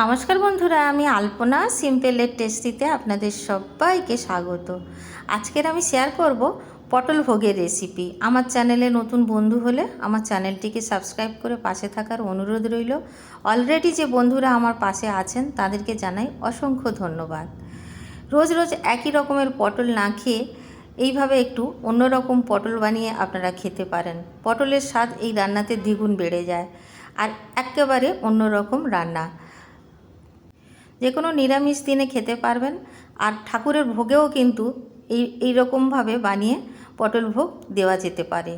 নমস্কার বন্ধুরা, আমি আলপনা সিম্পলের টেস্টিতে আপনাদের সবাইকে স্বাগত। আজকের আমি শেয়ার করব পটল ভোগের রেসিপি আমার চ্যানেলে নতুন বন্ধু হলে আমার চ্যানেলটিকে সাবস্ক্রাইব করে পাশে থাকার অনুরোধ রইল। অলরেডি যে বন্ধুরা আমার পাশে আছেন, তাদেরকে জানাই অসংখ্য ধন্যবাদ। রোজ রোজ একই রকমের পটল না খেয়ে এইভাবে একটু অন্যরকম পটল বানিয়ে আপনারা খেতে পারেন। পটলের স্বাদ এই রান্নাতে দ্বিগুণ বেড়ে যায়। আর একেবারে অন্যরকম রান্না। যে কোনো নিরামিষ দিনে খেতে পারবেন। আর ঠাকুরের ভোগেও কিন্তু এই এইরকমভাবে বানিয়ে পটল ভোগ দেওয়া যেতে পারে।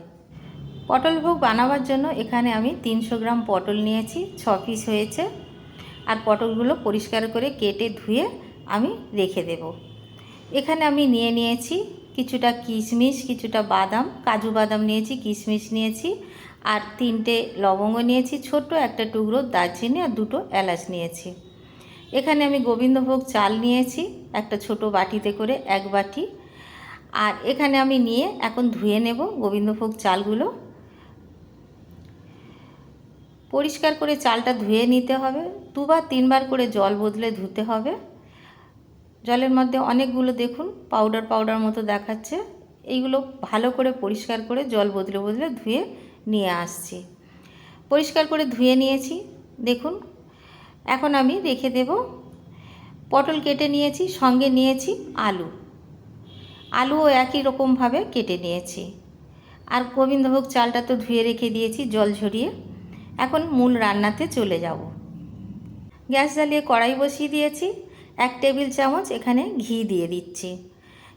পটল ভোগ বানাবার জন্য এখানে আমি তিনশো গ্রাম পটল নিয়েছি, ছ পিস হয়েছে। আর পটলগুলো পরিষ্কার করে কেটে ধুয়ে আমি রেখে দেব। এখানে আমি নিয়ে নিয়েছি কিছুটা কিশমিশ, কিছুটা বাদাম, কাজু বাদাম নিয়েছি, কিশমিশ নিয়েছি। আর তিনটে লবঙ্গ নিয়েছি, ছোট্ট একটা টুকরো দারচিনি আর দুটো এলাচ নিয়েছি। এখানে আমি গোবিন্দভোগ চাল নিয়েছি, একটা ছোট বাটিতে করে এক বাটি। আর এখানে আমি নিয়ে এখন ধুয়ে নেব গোবিন্দভোগ চালগুলো। পরিষ্কার করে চালটা ধুয়ে নিতে হবে, দুবার তিনবার করে জল বদলে ধুতে হবে। জলের মধ্যে অনেকগুলো দেখুন, পাউডার পাউডার মতো দেখাচ্ছে। এইগুলো ভালো করে পরিষ্কার করে জল বদলে বদলে ধুয়ে নিয়ে আসছি। পরিষ্কার করে ধুয়ে নিয়েছি, দেখুন এখন আমি রেখে দেব। পটল কেটে নিয়েছি, সঙ্গে নিয়েছি আলু। আলুও একই রকমভাবে কেটে নিয়েছি। আর গোবিন্দভোগ চালটা তো ধুয়ে রেখে দিয়েছি, জল ঝরিয়ে। এখন মূল রান্নাতে চলে যাব। গ্যাস জ্বালিয়ে কড়াই বসিয়ে দিয়েছি। এক টেবিল চামচ এখানে ঘি দিয়ে দিচ্ছি।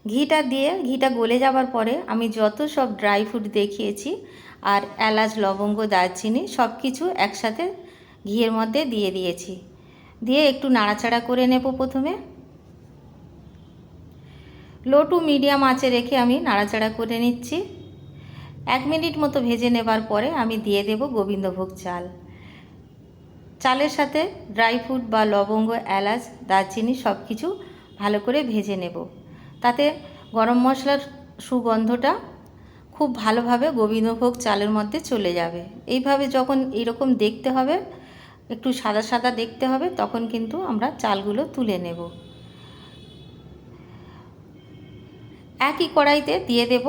ঘিটা দিয়ে, ঘিটা গলে যাবার পরে আমি যত সব ড্রাই ফ্রুট দেখিয়েছি আর এলাচ, লবঙ্গ, দারচিনি সব কিছু একসাথে ঘিয়ের মধ্যে দিয়ে দিয়েছি। দিয়ে একটু নাড়াচাড়া করে নেব প্রথমে। লো টু মিডিয়াম আঁচে রেখে আমি নাড়াচাড়া করে নিচ্ছি। এক মিনিট মতো ভেজে নেবার পরে আমি দিয়ে দেব গোবিন্দভোগ চাল। চালের সাথে ড্রাই ফ্রুট বা লবঙ্গ, এলাচ, দারচিনি সব কিছু ভালো করে ভেজে নেব। তাতে গরম মশলার সুগন্ধটা খুব ভালোভাবে গোবিন্দভোগ চালের মধ্যে চলে যাবে। এইভাবে যখন এরকম দেখতে হবে একটু সাদা সাদা দেখতে হবে, তখন কিন্তু আমরা চালগুলো তুলে নেব। একই কড়াইতে দিয়ে দেব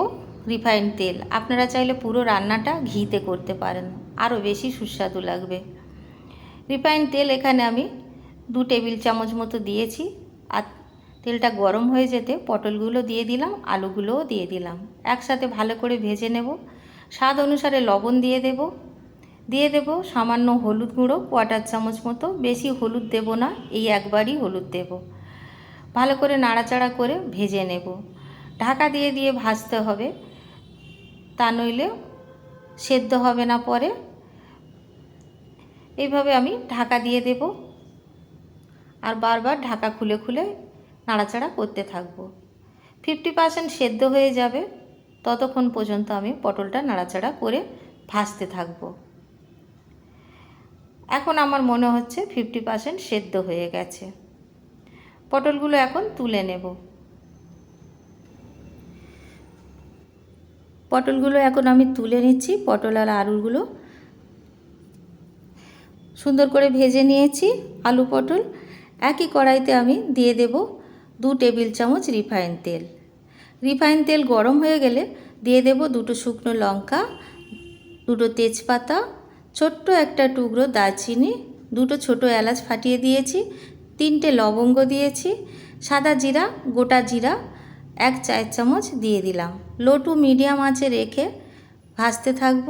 রিফাইন তেল। আপনারা চাইলে পুরো রান্নাটা ঘিতে করতে পারেন, আরও বেশি সুস্বাদু লাগবে। রিফাইন তেল এখানে আমি দু টেবিল চামচ মতো দিয়েছি, আর তেলটা গরম হয়ে যেতে পটলগুলো দিয়ে দিলাম, আলুগুলোও দিয়ে দিলাম। একসাথে ভালো করে ভেজে নেব। স্বাদ অনুসারে লবণ দিয়ে দেব। দিয়ে দেব সামান্য হলুদ গুঁড়ো কোয়াটার চামচ মতো। বেশি হলুদ দেব না, এই একবারই হলুদ দেব। ভালো করে নাড়াচাড়া করে ভেজে নেব। ঢাকা দিয়ে দিয়ে ভাজতে হবে। তা নইলে সেদ্ধ হবে না পরে। এইভাবে আমি ঢাকা দিয়ে দেব। আর বারবার ঢাকা খুলে খুলে নাড়াচাড়া করতে থাকব। ফিফটি পার্সেন্ট সেদ্ধ হয়ে যাবে। ততক্ষণ পর্যন্ত আমি পটলটা নাড়াচাড়া করে ভাজতে থাকব। এখন আমার মনে হচ্ছে ফিফটি পার্সেন্ট সেদ্ধ হয়ে গেছে। পটলগুলো এখন তুলে নেব। পটলগুলো এখন আমি তুলে নিচ্ছি, পটল আর আলুগুলো। সুন্দর করে ভেজে নিয়েছি আলু পটল। একই কড়াইতে আমি দিয়ে দেব দু টেবিল চামচ রিফাইন তেল। রিফাইন তেল গরম হয়ে গেলে দিয়ে দেব দুটো শুকনো লঙ্কা, দুটো তেজপাতা ছোট্ট একটা টুকরো দারচিনি, দুটো ছোট এলাচ ফাটিয়ে দিয়েছি, তিনটে লবঙ্গ দিয়েছি, সাদা জিরা, গোটা জিরা, এক চায়ের চামচ দিয়ে দিলাম। লো টু মিডিয়াম আঁচে রেখে ভাজতে থাকব।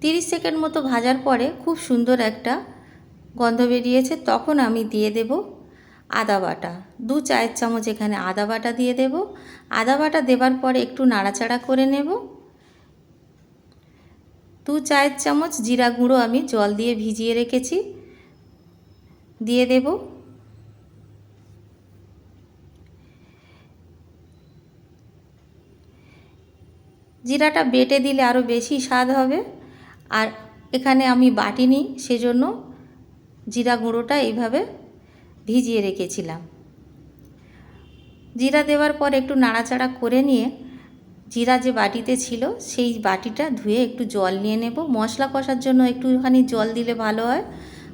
তিরিশ সেকেন্ড মতো ভাজার পরে খুব সুন্দর একটা গন্ধ বেরিয়েছে, তখন আমি দিয়ে দেব আদা বাটা। দু চায়ের চামচ এখানে আদা বাটা দিয়ে দেব। আদা বাটা দেবার পরে একটু নাড়াচাড়া করে নেব। দু চায়ের চামচ জিরা গুঁড়ো আমি জল দিয়ে ভিজিয়ে রেখেছি। দিয়ে দেব। জিরাটা বেটে দিলে আরও বেশি স্বাদ হবে। আর এখানে আমি বাটিনি সেজন্য জিরা গুঁড়োটা এইভাবে ভিজিয়ে রেখেছিলাম। জিরা দেওয়ার পর একটু নাড়াচাড়া করে নিয়ে জিরা যে বাটিতে ছিল, সেই বাটিটা ধুয়ে একটু জল নিয়ে নেব। মশলা কষার জন্য একটুখানি জল দিলে ভালো হয়।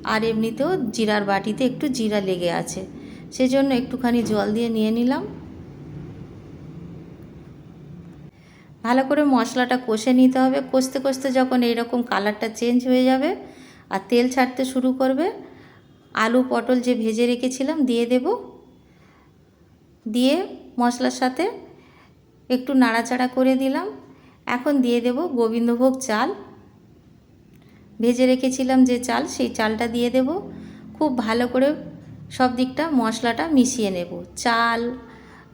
আর এমনিতেও জিরার বাটিতে একটু জিরা লেগে আছে। সেজন্য একটুখানি জল দিয়ে নিয়ে নিলাম। ভালো করে মশলাটা কষে নিতে হবে। কষতে কষতে যখন এইরকম কালারটা চেঞ্জ হয়ে যাবে আর তেল ছাড়তে শুরু করবে, আলু পটল যে ভেজে রেখেছিলাম দিয়ে দেব। দিয়ে মশলার সাথে একটু নাড়াচাড়া করে দিলাম। এখন দিয়ে দেব গোবিন্দভোগ চাল। ভেজে রেখেছিলাম যে চাল, সেই চালটা দিয়ে দেব। খুব ভালো করে সব দিকটা মশলাটা মিশিয়ে নেব। চাল,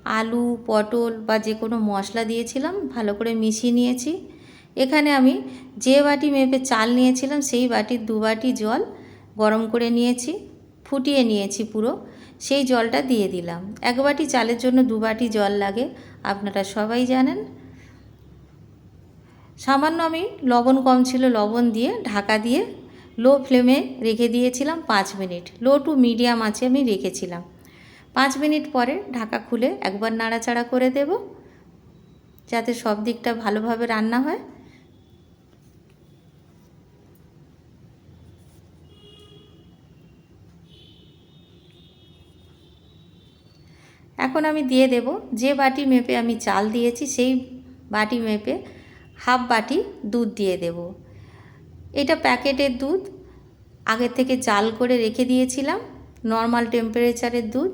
আলু, পটল বা যে কোনো মশলা দিয়েছিলাম, ভালো করে মিশিয়ে নিয়েছি। এখানে আমি যে বাটি মেপে চাল নিয়েছিলাম, সেই বাটির দু বাটি জল গরম করে নিয়েছি। ফুটিয়ে নিয়েছি পুরো, সেই জলটা দিয়ে দিলাম। এক বাটি চালের জন্য দু বাটি জল লাগে, আপনারা সবাই জানেন। সামান্য আমি লবণ কম ছিল, লবণ দিয়ে ঢাকা দিয়ে লো ফ্লেমে রেখে দিয়েছিলাম পাঁচ মিনিট। লো টু মিডিয়াম আছে আমি রেখেছিলাম। পাঁচ মিনিট পরে ঢাকা খুলে একবার নাড়াচাড়া করে দেব, যাতে সব দিকটা ভালোভাবে রান্না হয়। এখন আমি দিয়ে দেব। যে বাটি মেপে আমি চাল দিয়েছি, সেই বাটি মেপে হাফ বাটি দুধ দিয়ে দেব। এটা প্যাকেটের দুধ। আগে থেকে জাল করে রেখে দিয়েছিলাম। নর্মাল টেম্পারেচারের দুধ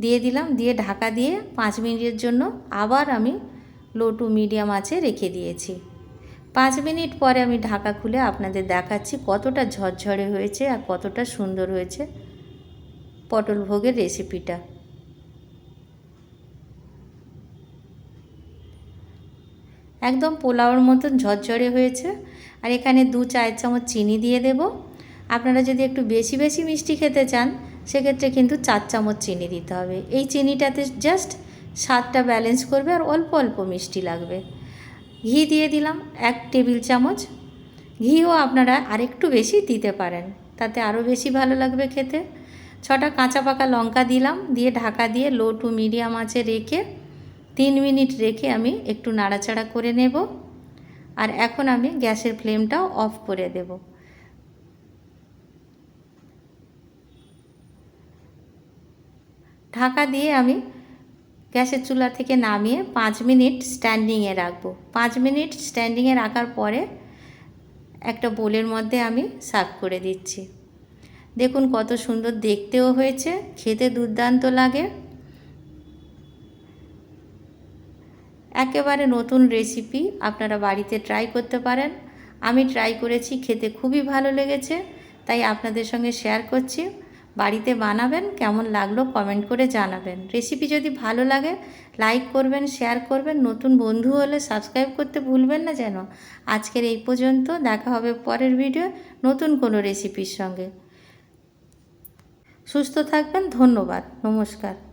দিয়ে দিলাম। দিয়ে ঢাকা দিয়ে পাঁচ মিনিটের জন্য আবার আমি লো টু মিডিয়াম আছে রেখে দিয়েছি। পাঁচ মিনিট পরে আমি ঢাকা খুলে আপনাদের দেখাচ্ছি কতটা ঝরঝরে হয়েছে আর কতটা সুন্দর হয়েছে পটল ভোগের রেসিপিটা একদম পোলাওর মতন ঝরঝরে হয়েছে। আর এখানে দু চার চামচ চিনি দিয়ে দেব। আপনারা যদি একটু বেশি বেশি মিষ্টি খেতে চান, সেক্ষেত্রে কিন্তু চার চামচ চিনি দিতে হবে। এই চিনিটাতে জাস্ট স্বাদটা ব্যালেন্স করবে আর অল্প অল্প মিষ্টি লাগবে। ঘি দিয়ে দিলাম এক টেবিল চামচ। ঘিও আপনারা আরেকটু বেশি দিতে পারেন, তাতে আরও বেশি ভালো লাগবে খেতে। ছটা কাঁচা পাকা লঙ্কা দিলাম, দিয়ে ঢাকা দিয়ে লো টু মিডিয়াম আঁচে রেখে তিন মিনিট রেখে আমি একটু নাড়াচাড়া করে নেব। আর এখন আমি গ্যাসের ফ্লেমটাও অফ করে দেব। ঢাকা দিয়ে আমি গ্যাসের চুলা থেকে নামিয়ে পাঁচ মিনিট স্ট্যান্ডিংয়ে রাখব। পাঁচ মিনিট স্ট্যান্ডিংয়ে রাখার পরে একটা বোলের মধ্যে আমি সার্ভ করে দিচ্ছি। দেখুন কত সুন্দর দেখতেও হয়েছে, খেতে দুর্দান্ত লাগে। একেবারে নতুন রেসিপি আপনারা বাড়িতে ট্রাই করতে পারেন। আমি ট্রাই করেছি, খেতে খুবই ভালো লেগেছে, তাই আপনাদের সঙ্গে শেয়ার করছি। বাড়িতে বানাবেন, কেমন লাগল কমেন্ট করে জানাবেন। রেসিপি যদি ভালো লাগে লাইক করবেন শেয়ার করবেন, নতুন বন্ধু হলে সাবস্ক্রাইব করতে ভুলবেন না যেন। আজকের এই পর্যন্ত, দেখা হবে পরের ভিডিও নতুন কোনো রেসিপির সঙ্গে। সুস্থ থাকবেন, ধন্যবাদ, নমস্কার।